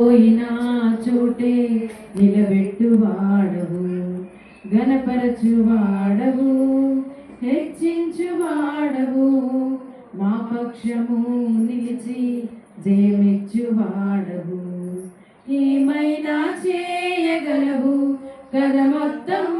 పోయినా చోటే నిలబెట్టువాడవు గణపరచువాడవు హెచ్చించువాడవు మా పక్షము నిలిచి జయమిచ్చువాడవు. ఏమైనా చేయగలవు? కథ మొత్తం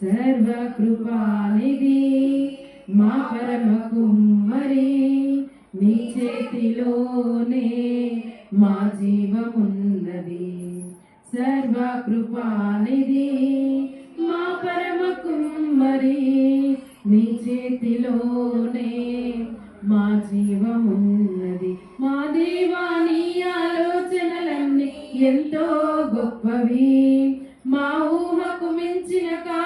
సర్వకృపానిధి మా పరమ కుమ్మరి నీ చేతిలోనే మా జీవమున్నది. సర్వకృపానిధి మా పరమ కుమ్మరి నీ చేతిలోనే మా జీవమున్నది. మా దేవాని ఆలోచనలన్నీ ఎంతో గొప్పవి. మా ఊహకు మించిన కా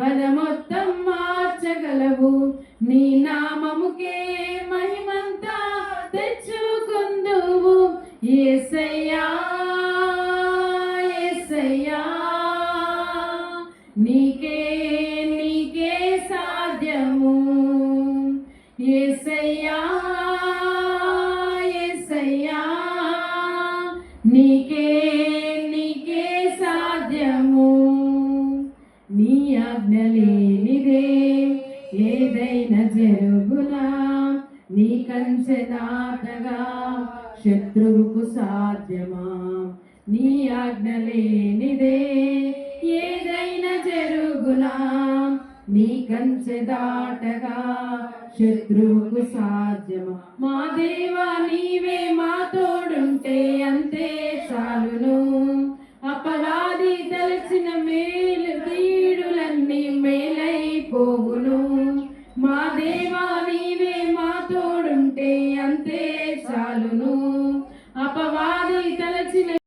పదమొత్తం మార్చగలవు. నీ నామముకే మహిమంతా తెచ్చుకుందువు. ఏసయ్యా ఏసయ్యా నీకే నీకే సాధ్యము. ఏసయ్యా ఏసయ్యా నీ జరుగునా? నీ కంచె దాటగా శత్రువుకు సాధ్యమా? నీ ఆజ్ఞ లేనిదే ఏదైనా జరుగునా? నీ కంచె దాటగా శత్రువుకు సాధ్యమా? మా దేవా నీవే మా తోడుంటే అంతే చాలును. అపరాధి తెలిసిన మే